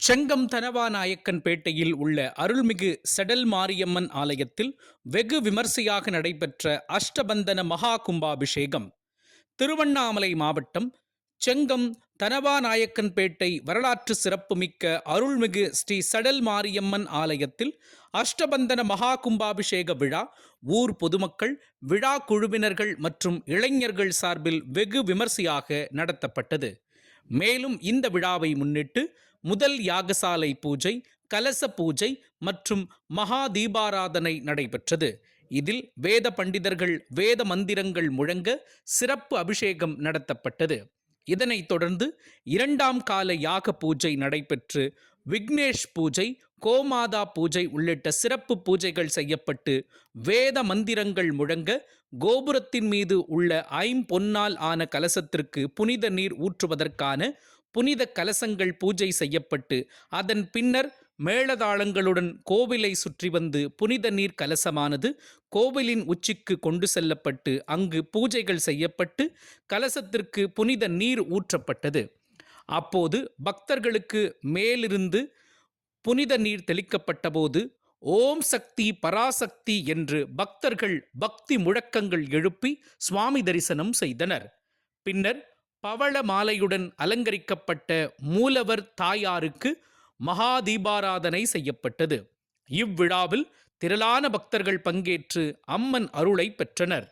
செங்கம் தனவாநாயக்கன்பேட்டையில் உள்ள அருள்மிகு செடல் மாரியம்மன் ஆலயத்தில் வெகு விமர்சையாக நடைபெற்ற அஷ்டபந்தன மகா கும்பாபிஷேகம். திருவண்ணாமலை மாவட்டம் செங்கம் தனவாநாயக்கன்பேட்டை வரலாற்று சிறப்புமிக்க அருள்மிகு ஸ்ரீ சடல் மாரியம்மன் ஆலயத்தில் அஷ்டபந்தன மகா கும்பாபிஷேக விழா ஊர் பொதுமக்கள் விழா குழுவினர்கள் மற்றும் இளைஞர்கள் சார்பில் வெகு விமர்சையாக நடத்தப்பட்டது. மேலும் இந்த விழாவை முன்னிட்டு முதல் யாகசாலை பூஜை கலச பூஜை மற்றும் மகா தீபாராதனை நடைபெற்றது. இதில் வேத பண்டிதர்கள் வேத மந்திரங்கள் முழங்க சிறப்பு அபிஷேகம் நடத்தப்பட்டது. இதனைத் தொடர்ந்து இரண்டாம் கால யாக பூஜை நடைபெற்று விக்னேஷ் பூஜை கோமாதா பூஜை உள்ளிட்ட சிறப்பு பூஜைகள் செய்யப்பட்டு வேத மந்திரங்கள் முழங்க கோபுரத்தின் மீது உள்ள ஐம்பொன்னால் ஆன கலசத்திற்கு புனித நீர் ஊற்றுவதற்கான புனித கலசங்கள் பூஜை செய்யப்பட்டு அதன் பின்னர் மேளதாளங்களுடன் கோவிலை சுற்றி வந்து புனித நீர் கலசமானது கோவிலின் உச்சிக்கு கொண்டு செல்லப்பட்டு அங்கு பூஜைகள் செய்யப்பட்டு கலசத்திற்கு புனித நீர் ஊற்றப்பட்டது. அப்போது பக்தர்களுக்கு மேலிருந்து புனித நீர் தெளிக்கப்பட்டபோது ஓம் சக்தி பராசக்தி என்று பக்தர்கள் பக்தி முழக்கங்கள் எழுப்பி சுவாமி தரிசனம் செய்தனர். பின்னர் பவள மாலையுடன் அலங்கரிக்கப்பட்ட மூலவர் தாயாருக்கு மகா தீபாராதனை செய்யப்பட்டது. இவ்விழாவில் திரளான பக்தர்கள் பங்கேற்று அம்மன் அருளை பெற்றனர்.